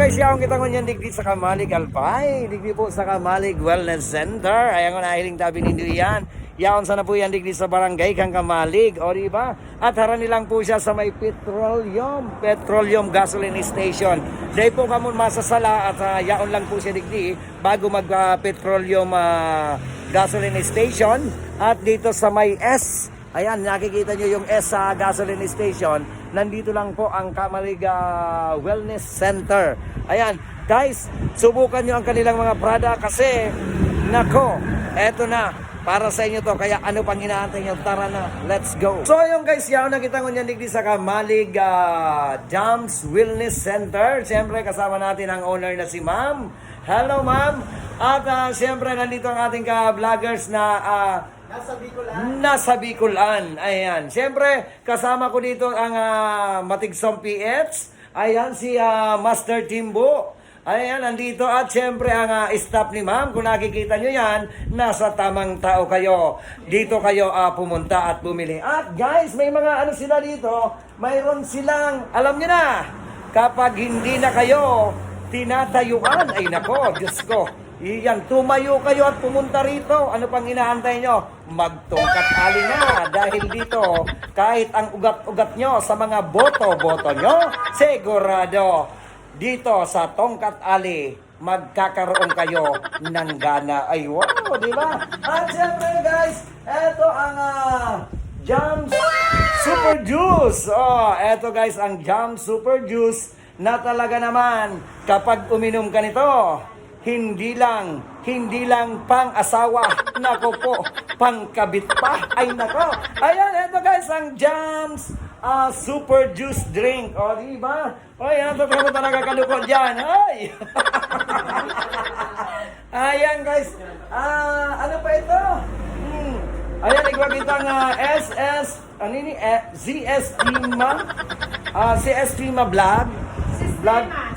guys, yaong kita ngunyan digdi sa Kamalig Alpay. Digdi po sa Kamalig Wellness Center. Ayan ko nahiling tabi ninyo yan. Yaon sana po yan digdi sa barangay kang Kamalig. O di ba? At harani lang po siya sa may petroleum, petroleum gasoline station. Dahil po kamo masasala at ah, yaon lang po siya digdi bago mag ah, petroleum ah, gasoline station. At dito sa may S, Ayan, nakikita nyo yung S sa gasoline station. Nandito lang po ang Kamaliga Wellness Center. Ayan, guys, subukan nyo ang kanilang mga product kasi, nako, eto na. Para sa inyo to, kaya ano pang inaantay nyo? Tara na, let's go. So yung guys, yaw nakita ko niyan digdi sa Kamalig ah, Jams Wellness Center. Siyempre, kasama natin ang owner na si Ma'am. Hello, Ma'am. At ah, siyempre, nandito ang ating ka-vloggers na ah, Nasa Bicolan. Nasa Bicolan. Ayan. Siyempre, kasama ko dito ang uh, Matigsong PH. Ayan, si ah, Master Timbo. Ayan, nandito. At siyempre, ang ah, staff ni ma'am. Kung nakikita nyo yan, nasa tamang tao kayo. Dito kayo ah, pumunta at bumili. At guys, may mga ano sila dito. Mayroon silang, alam nyo na, kapag hindi na kayo tinatayuan, ay nako, Diyos ko. Iyan, tumayo kayo at pumunta rito. Ano pang inaantay nyo? Magtungkat ali na. Dahil dito, kahit ang ugat-ugat nyo sa mga boto-boto nyo, sigurado, dito sa Tongkat Ali, magkakaroon kayo ng gana. Ay, wow, di ba? At syempre guys, eto ang ah, Jam Super Juice. Oh, eto guys, ang Jam Super Juice na talaga naman kapag uminom ka nito, hindi lang, hindi lang pang asawa, nako po, pang kabit pa, ay nako. Ayan, eto guys, ang Jams ah, Super Juice Drink. O, di ba? O, yan, totoo talaga kalukot dyan. Ay! Ayan guys, ah, ano pa ito? Hmm. Ayan, ikaw kitang uh, SS, ano ini? Eh, ZS Tima, ah, CS Tima Vlog. Sistema.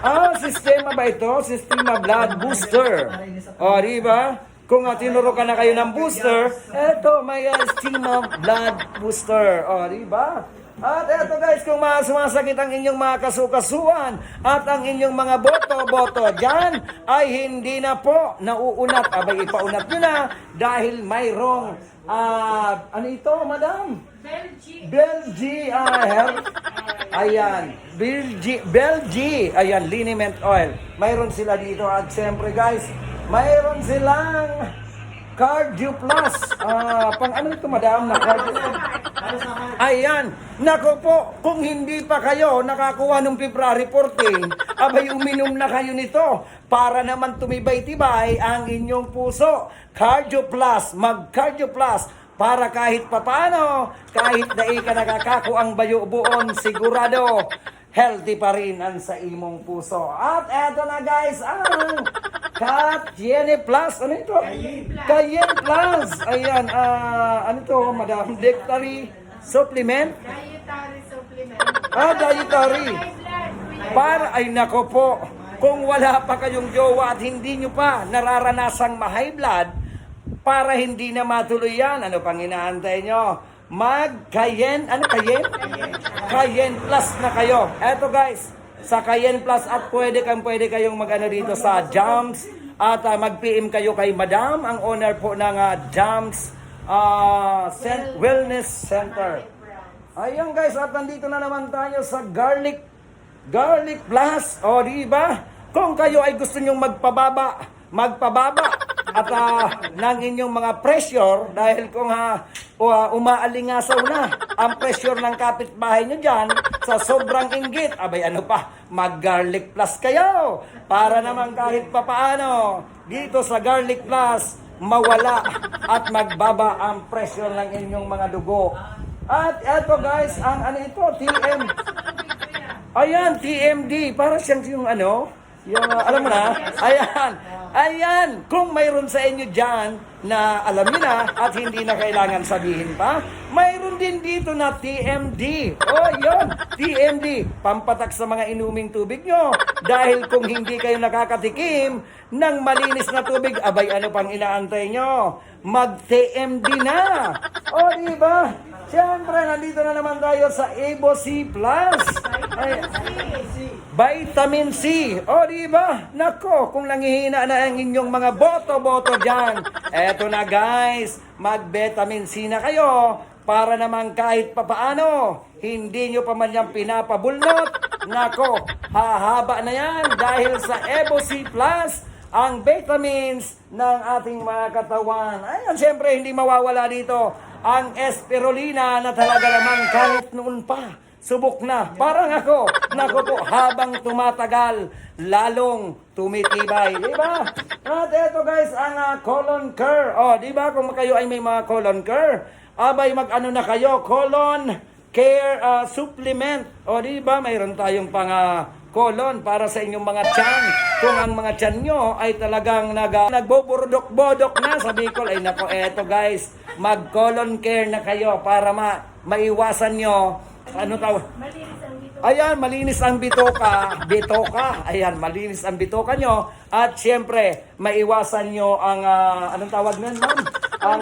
Ah, sistema ba ito? Sistema blood booster. O, di ba? Kung uh, tinuro ka na kayo ng booster, eto, may uh, sistema blood booster. O, di ba? At eto guys, kung mga sumasakit ang inyong mga kasukasuan at ang inyong mga boto-boto dyan, ay hindi na po nauunat. Abay, ipaunat nyo na dahil mayroong, ah, ano ito, madam? Belgium. Belgi ah, health. Ayan. Belgi, Belgi. Ayan, liniment oil. Mayroon sila dito. At siyempre guys, mayroon silang Cardio Plus. Ah, pang ano ito madam na Cardio. Ayan. Nako po, kung hindi pa kayo nakakuha ng February 14, abay uminom na kayo nito para naman tumibay-tibay ang inyong puso. Cardio Plus, mag-Cardio Plus para kahit papano, kahit dai ka nakakako ang bayo buon, sigurado healthy pa rin ang sa imong puso. At eto na guys, ang Cayenne Plus. Ano ito? Cayenne Plus. Ayan, ah, ano to, Madam? Dietary supplement? Dietary supplement. Ah, dietary. Para, ay nako po, kung wala pa kayong jowa at hindi nyo pa nararanasang ma-high blood, para hindi na matuloy yan, ano pang inaantay nyo? Mag Cayenne, ano Cayenne? Cayenne Plus na kayo. Eto guys, sa Cayenne Plus at pwede kang pwede kayong magano dito sa Jams at ah, mag-PM kayo kay Madam, ang owner po ng ah, Jams ah, Cent- Wellness Center. Ayun guys, at nandito na naman tayo sa Garlic Garlic Plus. O, di ba? Kung kayo ay gusto nyong magpababa, magpababa at ah, ng inyong mga pressure dahil kung ha, o, ah, umaalingasaw na ang pressure ng kapitbahay nyo dyan sa sobrang inggit, abay ano pa, mag-garlic plus kayo para naman kahit papaano dito sa garlic plus mawala at magbaba ang pressure ng inyong mga dugo. At eto guys, ang ano ito, TM. Ayan, TMD. Para siyang yung ano, yung, uh, alam mo na, ayan, ayan, kung mayroon sa inyo dyan na alam niyo na at hindi na kailangan sabihin pa, mayroon din dito na TMD. Oh, yun, TMD, pampatak sa mga inuming tubig nyo. Dahil kung hindi kayo nakakatikim ng malinis na tubig, abay ano pang inaantay nyo? Mag-TMD na. Oh, di ba? Siyempre, nandito na naman tayo sa Evo C+. C. Vitamin C. O, di ba? Nako, kung nangihina na ang inyong mga boto-boto dyan. Eto na guys, mag-vitamin C na kayo para naman kahit papaano, hindi nyo pa man yan pinapabulnot. Nako, hahaba na yan dahil sa Evo C Plus, ang vitamins ng ating mga katawan. Ayan, siyempre, hindi mawawala dito ang espirulina na talaga namang kahit noon pa subok na. Parang ako, nako po, habang tumatagal, lalong tumitibay. Di ba? At eto guys, ang ah, colon care. O, di ba kung kayo ay may mga colon care, abay mag-ano na kayo, colon care ah, supplement. O, di ba, mayroon tayong pang ah, colon para sa inyong mga tiyan. Kung ang mga tiyan nyo ay talagang nag, nagbuburdok-bodok na sa Bicol, ay nako, eto guys, mag-colon care na kayo para ma maiwasan nyo ano tawag? Malinis ang dito. Ayan, malinis ang bitoka. Bitoka. Ayan, malinis ang bitoka nyo. At syempre, maiwasan nyo ang, ah, anong tawag nun, ma'am? Ang,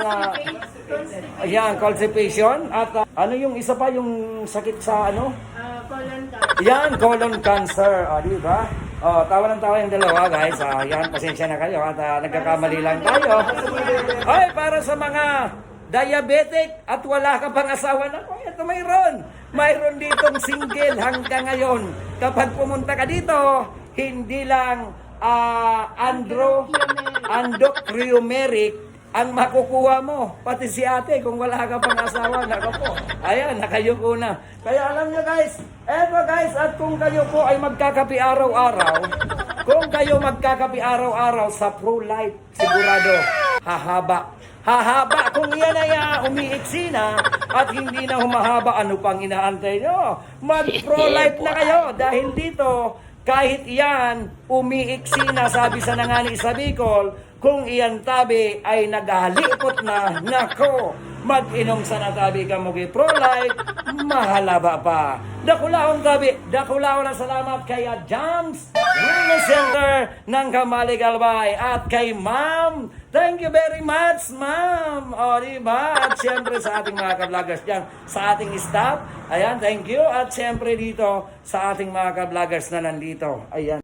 Constipation. ayan, constipation. At ah, ano yung isa pa, yung sakit sa ano? Ah, colon cancer. Yan, colon cancer. Di ba? O, tawa ng tawa yung dalawa, guys. Ah, yan, pasensya na kayo. At ah, nagkakamali lang tayo. Ay, para sa mga diabetic at wala ka pang asawa na, oh, ito mayroon. Mayroon ditong single hanggang ngayon. Kapag pumunta ka dito, hindi lang ah, andro, endocriumeric ang makukuha mo. Pati si ate, kung wala ka pang asawa, naka po. Ayan, nakayuko na. Kaya alam nyo guys, eto guys, at kung kayo po ay magkakapi araw-araw, kung kayo magkakapi araw-araw sa pro-life, sigurado, hahaba. Hahaba. Kung yan ay uh, umiiksi na at hindi na humahaba, ano pang inaantay nyo? Mag-pro-life na kayo dahil dito, kahit iyan, umiiksi na, sabi sa nangani sa Bicol, kung iyan tabi ay naghalipot na, nako, mag-inom sa natabi ka mo pro-life, mahalaba pa. Dakulaon tabi, dakulaon na salamat kay Jams Wellness Center ng Kamali Galbay at kay Ma'am. Thank you very much, Ma'am. O, diba? At siyempre sa ating mga ka-vloggers dyan, sa ating staff. Ayan, thank you. At siyempre dito sa ating mga ka-vloggers na nandito. Ayan.